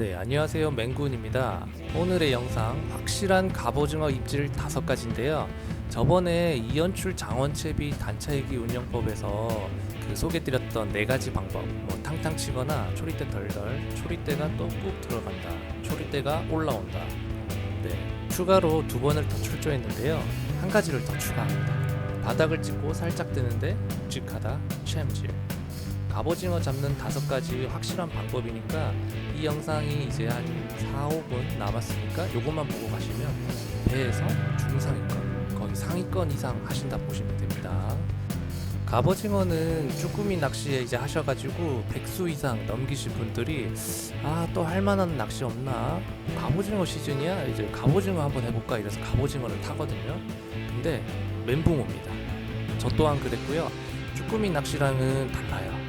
네, 안녕하세요. 맹군입니다. 오늘의 영상 확실한 갑오징어 입질 다섯 가지인데요. 저번에 이연출 장원채비 단차이기 운영법에서 그 소개드렸던 네 가지 방법, 뭐 탕탕 치거나 초리대 덜덜, 초리대가 또 꾹 들어간다, 초리대가 올라온다. 네, 추가로 두 번을 더 출조했는데요. 한 가지를 더 추가합니다. 바닥을 찍고 살짝 뜨는데 묵직하다, 챔질. 갑오징어 잡는 다섯 가지 확실한 방법이니까 이 영상이 이제 한 4, 5분 남았으니까 요것만 보고 가시면 배에서 중상위권, 거의 상위권 이상 하신다 보시면 됩니다. 갑오징어는 쭈꾸미 낚시에 이제 하셔가지고 백수 이상 넘기신 분들이 아 또 할만한 낚시 없나? 갑오징어 시즌이야? 이제 갑오징어 한번 해볼까? 이래서 갑오징어를 타거든요. 근데 멘붕 옵니다. 저 또한 그랬고요. 쭈꾸미 낚시랑은 달라요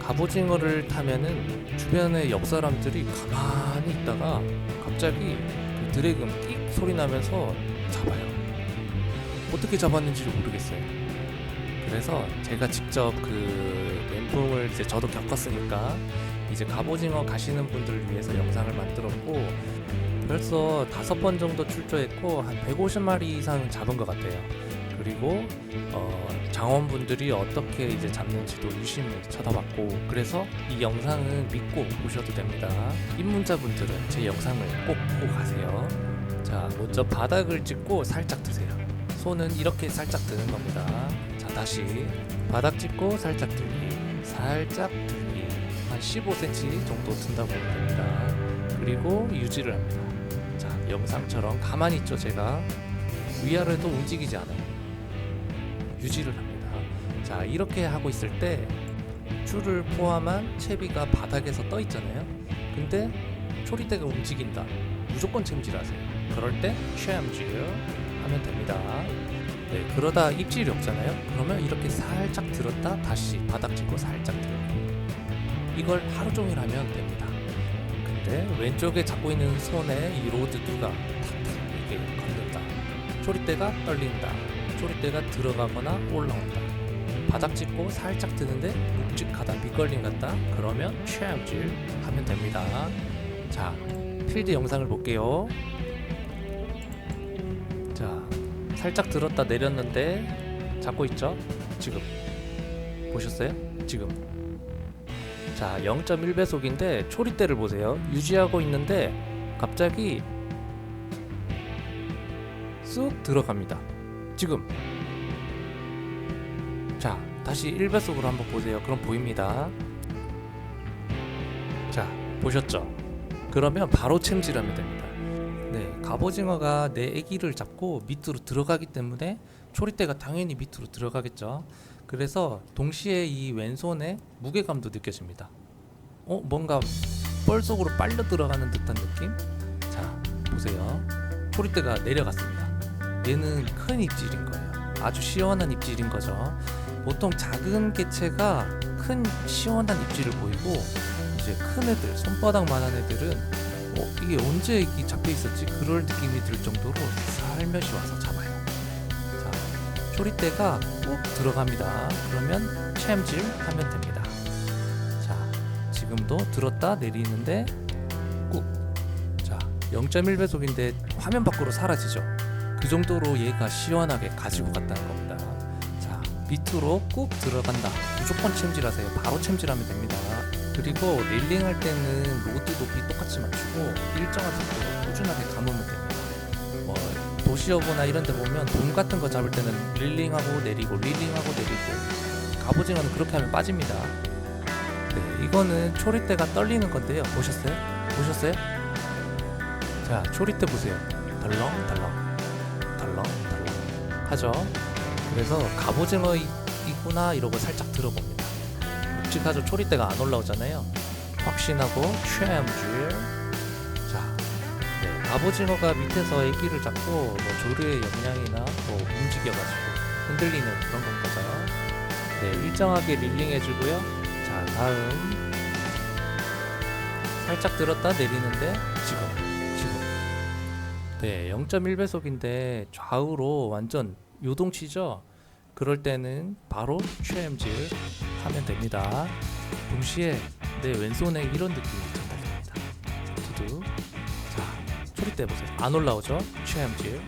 갑오징어를 타면은 주변에 옆 사람들이 가만히 있다가 갑자기 그 드래금 띡 소리 나면서 잡아요. 어떻게 잡았는지를 모르겠어요. 그래서 제가 직접 그 멘붕을 이제 저도 겪었으니까 이제 갑오징어 가시는 분들을 위해서 영상을 만들었고 벌써 다섯 번 정도 출조했고 한 150마리 이상 잡은 것 같아요. 그리고 어, 장원분들이 어떻게 이제 잡는지도 유심히 쳐다봤고 그래서 이 영상은 믿고 보셔도 됩니다. 입문자분들은 제 영상을 꼭 보고 가세요. 자, 먼저 바닥을 찍고 살짝 드세요. 손은 이렇게 살짝 드는 겁니다. 자, 다시 바닥 찍고 살짝 들기, 살짝 들기, 한 15cm 정도 든다고 보면 됩니다. 그리고 유지를 합니다. 자, 영상처럼 가만히 있죠, 제가 위아래도 움직이지 않아요. 유지를 합니다. 자, 이렇게 하고 있을 때 줄을 포함한 채비가 바닥에서 떠 있잖아요. 근데 초리대가 움직인다. 무조건 챔질하세요. 그럴 때 쉐암질 하면 됩니다. 네, 그러다 입질이 없잖아요. 그러면 이렇게 살짝 들었다 다시 바닥 찍고 살짝 들고 이걸 하루 종일 하면 됩니다. 근데 왼쪽에 잡고 있는 손에 이 로드두가 탁탁 이게 건든다. 초리대가 떨린다. 초리대가 들어가거나 올라온다. 바닥 찍고 살짝 드는데 묵직하다 미끌림 같다? 그러면 최암질 하면 됩니다. 자 필드 영상을 볼게요. 자 살짝 들었다 내렸는데 잡고 있죠? 지금. 보셨어요? 지금. 자 0.1배속인데 초리대를 보세요. 유지하고 있는데 갑자기 쑥 들어갑니다 지금 자, 다시 1배속으로 한번 보세요. 그럼 보입니다. 자, 보셨죠? 그러면 바로 챔질하면 됩니다. 네, 갑오징어가 내 애기를 잡고 밑으로 들어가기 때문에 초리대가 당연히 밑으로 들어가겠죠. 그래서 동시에 이 왼손에 무게감도 느껴집니다. 어, 뭔가 뻘 속으로 빨려 들어가는 듯한 느낌? 자, 보세요. 초리대가 내려갔습니다. 얘는 큰 입질인 거예요. 아주 시원한 입질인 거죠. 보통 작은 개체가 큰 시원한 입질을 보이고 이제 큰 애들 손바닥만한 애들은 어, 이게 언제 이게 잡혀 있었지 그럴 느낌이 들 정도로 살며시 와서 잡아요. 자, 초리대가 꾹 들어갑니다. 그러면 챔질 하면 됩니다. 자, 지금도 들었다 내리는데 꾹. 자, 0.1배속인데 화면 밖으로 사라지죠. 그 정도로 얘가 시원하게 가지고 갔다는 겁니다. 자, 밑으로 꾹 들어간다. 무조건 챔질하세요. 바로 챔질하면 됩니다. 그리고 릴링 할 때는 로드 높이 똑같이 맞추고 일정한 속도로 꾸준하게 감으면 됩니다. 뭐 도시어부나 이런 데 보면 돔 같은 거 잡을 때는 릴링하고 내리고 릴링하고 내리고 갑오징어는 그렇게 하면 빠집니다. 네, 이거는 초리대가 떨리는 건데요. 보셨어요? 보셨어요? 자, 초리대 보세요. 덜렁덜렁 덜렁덜렁 하죠. 그래서 갑오징어이구나 이러고 살짝 들어봅니다. 묵직하죠. 초리대가 안 올라오잖아요. 확신하고 쉐암줄. 자, 네, 갑오징어가 밑에서 애기를 잡고 뭐 조류의 역량이나 뭐 움직여가지고 흔들리는 그런 건 거죠. 네, 일정하게 릴링해주고요. 자, 다음 살짝 들었다 내리는데 지금 네, 0.1배속인데 좌우로 완전 요동치죠. 그럴 때는 바로 최엠질 하면 됩니다. 동시에 내 왼손에 이런 느낌이 전달됩니다. 초리대 보세요. 안 올라오죠? 최암질.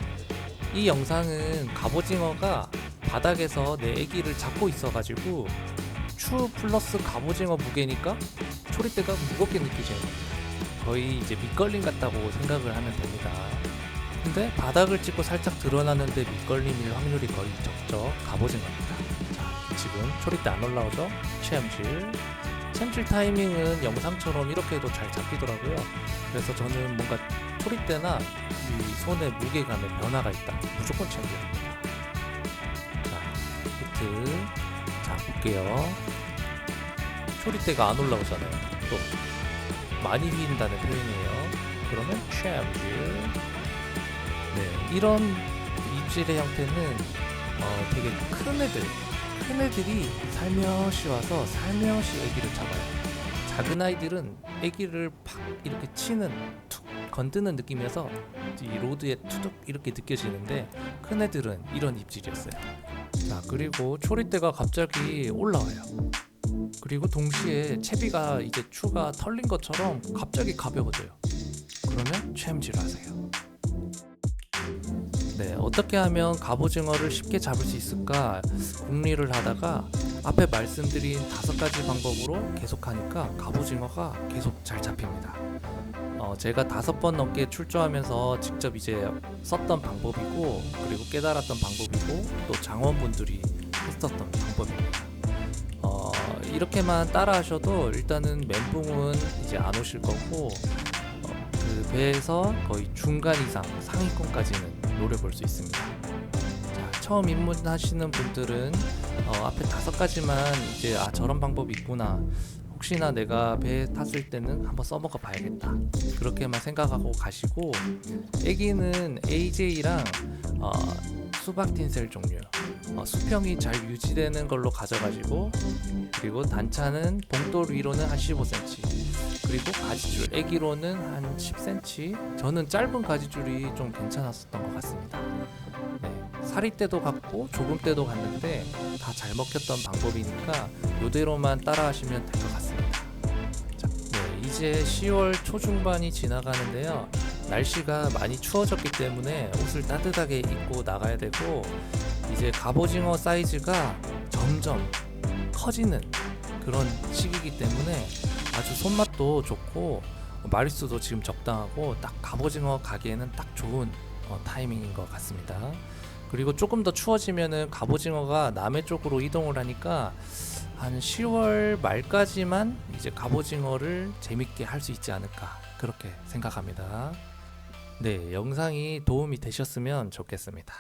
이 영상은 갑오징어가 바닥에서 내 애기를 잡고 있어가지고 추 플러스 갑오징어 무게니까 초리대가 무겁게 겁니다. 거의 이제 밑걸림 같다고 생각을 하면 됩니다. 근데 바닥을 찍고 살짝 드러나는데 밑걸림일 확률이 거의 적죠. 갑오징어입니다. 자, 지금 초리대 안 올라오죠? 최암질. 챔질 타이밍은 영상처럼 이렇게 해도 잘 잡히더라고요. 그래서 저는 뭔가 초리대나 이 손의 무게감에 변화가 있다. 무조건 챔질입니다. 자, 히트. 자, 볼게요. 초리대가 안 올라오잖아요. 또 많이 휘인다는 표현이에요. 그러면 챔질. 네, 이런 입질의 형태는 어, 되게 큰 애들, 큰 애들이 살며시 와서 살며시 애기를 잡아요. 작은 아이들은 애기를 팍 이렇게 치는 툭 건드는 느낌이어서 이 로드에 투둑 이렇게 느껴지는데 큰 애들은 이런 입질이었어요. 자 그리고 초리대가 갑자기 올라와요. 그리고 동시에 채비가 이제 추가 털린 것처럼 갑자기 가벼워져요. 그러면 챔질 하세요. 네, 어떻게 하면 갑오징어를 쉽게 잡을 수 있을까 궁리를 하다가 앞에 말씀드린 다섯 가지 방법으로 계속 하니까 갑오징어가 계속 잘 잡힙니다. 어, 제가 다섯 번 넘게 출조하면서 직접 이제 썼던 방법이고 그리고 깨달았던 방법이고 또 장원분들이 했었던 방법입니다. 어, 이렇게만 따라 하셔도 일단은 멘붕은 이제 안 오실 거고 어, 그 배에서 거의 중간 이상 상위권까지는 노려볼 수 있습니다. 자, 처음 입문하시는 분들은 어, 앞에 다섯 가지만 이제 아 저런 방법이 있구나. 혹시나 내가 배에 탔을 때는 한번 써먹어 봐야겠다. 그렇게만 생각하고 가시고 애기는 AJ랑 어, 수박 틴셀 종류. 어, 수평이 잘 유지되는 걸로 가져가지고 그리고 단차는 봉돌 위로는 한 15cm 그리고 가지줄 애기로는 한 10cm 저는 짧은 가지줄이 좀 괜찮았었던 것 같습니다. 네, 사리 때도 갔고 조금 때도 갔는데 다 잘 먹혔던 방법이니까 이대로만 따라하시면 될 것 같습니다. 자, 네, 이제 10월 초중반이 지나가는데요 날씨가 많이 추워졌기 때문에 옷을 따뜻하게 입고 나가야 되고 이제 갑오징어 사이즈가 점점 커지는 그런 시기이기 때문에 아주 손맛도 좋고 마리수도 지금 적당하고 딱 갑오징어 가기에는 딱 좋은 어, 타이밍인 것 같습니다. 그리고 조금 더 추워지면은 갑오징어가 남해 쪽으로 이동을 하니까 한 10월 말까지만 이제 갑오징어를 재밌게 할 수 있지 않을까 그렇게 생각합니다. 네, 영상이 도움이 되셨으면 좋겠습니다.